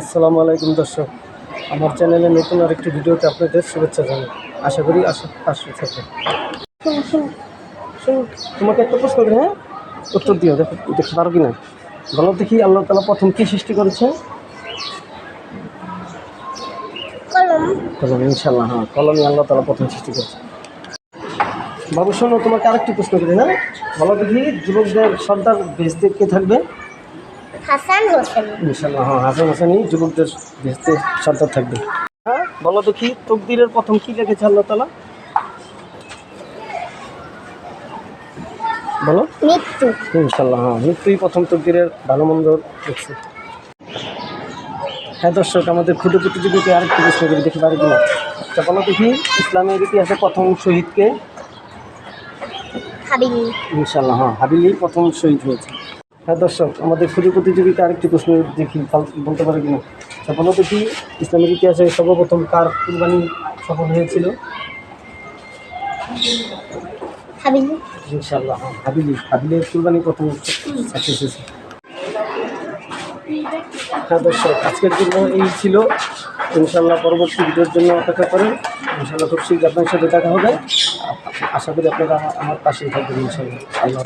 আসসালামু আলাইকুম দর্শক। আমার চ্যানেলে নতুন আরেকটি ভিডিওতে আপনাদের শুভেচ্ছা জানাই। আশা করি পাশে থাকবে শুন তোমাকে একটা প্রশ্ন করি হ্যাঁ? উত্তর দিও দেখো দেখতে পারো কি না? বলো দেখি আল্লাহ তালা প্রথম কি সৃষ্টি করেছে? কলম। ইনশাল্লাহ হ্যাঁ কলমই আল্লাহ তালা প্রথম সৃষ্টি করেছে। বাবু শোনো তোমাকে আরেকটি প্রশ্ন করি হ্যাঁ? বলো দেখি যুবকদের সর্দার ভেস্তে কে থাকবে? হাসান হোসেন। ইনশাল্লাহ হ্যাঁ হাসান হাসানি যুবকদের ভেস্তে সর্দার থাকবে। হ্যাঁ বলো দেখি তকদিরের প্রথম কি আল্লাহ তালা বলো। মৃত্যু। ইনশাল্লাহ হ্যাঁ মৃত্যুই প্রথম তকদিরের ভালো মন্দ দেখছি হ্যাঁ দর্শক আমাদের ক্ষুদ্র প্রতিযোগীকে আরেকটি প্রশ্ন করি দেখি পারি কিনা? বলো দেখি ইসলামের ইতিহাসে প্রথম শহীদকে? ইনশাল্লাহ হ্যাঁ হাবিলি প্রথম শহীদ হয়েছে। হ্যাঁ দর্শক আমাদের ক্ষুদ্র প্রতিযোগিতা আরেকটি প্রশ্ন দেখি বলতে পারে কিনা? বলো দেখি ইসলামের ইতিহাসে সর্বপ্রথম কার কুরবানি সফল হয়েছিল? ইনশাল্লাহ হাবিলি হাবিলের কুরবানি প্রথম সাকসেস হয়েছে? হ্যাঁ দর্শক আজকের জন্য এই ছিল। ইনশাল্লাহ পরবর্তী ভিডিওর জন্য অপেক্ষা করেন। ইনশাল্লাহ খুব শীঘ্র আপনার সাথে দেখা হবে। আশা করি আপনারা আমার- পাশেই থাকবেন ইনশাল্লাহ আল্লাহ।